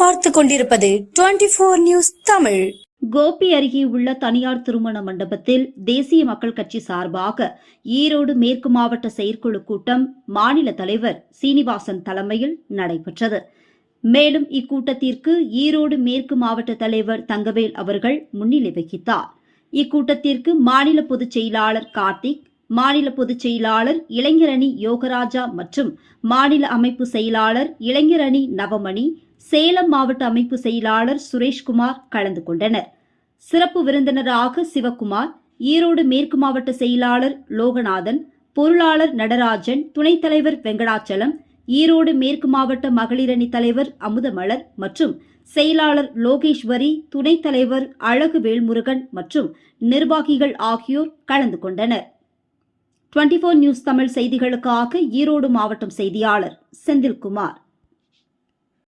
பார்த்து கொண்டிருப்பது twenty four news Tamil. Gobi அருகே உள்ள தனியார் திருமண மண்டபத்தில் தேசிய மக்கள் கட்சி சார்பாக ஈரோடு மேற்கு மாவட்ட செயற்குழு கூட்டம் மாநில தலைவர் சீனிவாசன் தலைமையில் நடைபெற்றது. மேலும் இக்கூட்டத்திற்கு ஈரோடு மேற்கு மாவட்ட தலைவர் தங்கவேல் அவர்கள் முன்னிலை வகித்தார். இக்கூட்டத்திற்கு மாநில பொதுச் செயலாளர் கார்த்திக் மாநில பொதுச் செயலாளர் இளைஞரணி யோகராஜா மற்றும் மாநில அமைப்பு செயலாளர் இளைஞரணி நவமணி சேலம் மாவட்ட அமைப்பு செயலாளர் சுரேஷ்குமார் கலந்து கொண்டனர். சிறப்பு விருந்தினராக சிவக்குமார் ஈரோடு மேற்கு மாவட்ட செயலாளர் லோகநாதன் பொருளாளர் நடராஜன் துணைத் தலைவர் வெங்கடாச்சலம் ஈரோடு மேற்கு மாவட்ட மகளிரணி தலைவர் அமுதமலர் மற்றும் செயலாளர் லோகேஸ்வரி துணைத் தலைவர் அழகு வேல்முருகன் மற்றும் நிர்வாகிகள் ஆகியோர் கலந்து கொண்டனர். 24 நியூஸ் தமிழ் செய்திகளுக்காக ஈரோடு மாவட்டம் செய்தியாளர் செந்தில்குமார்.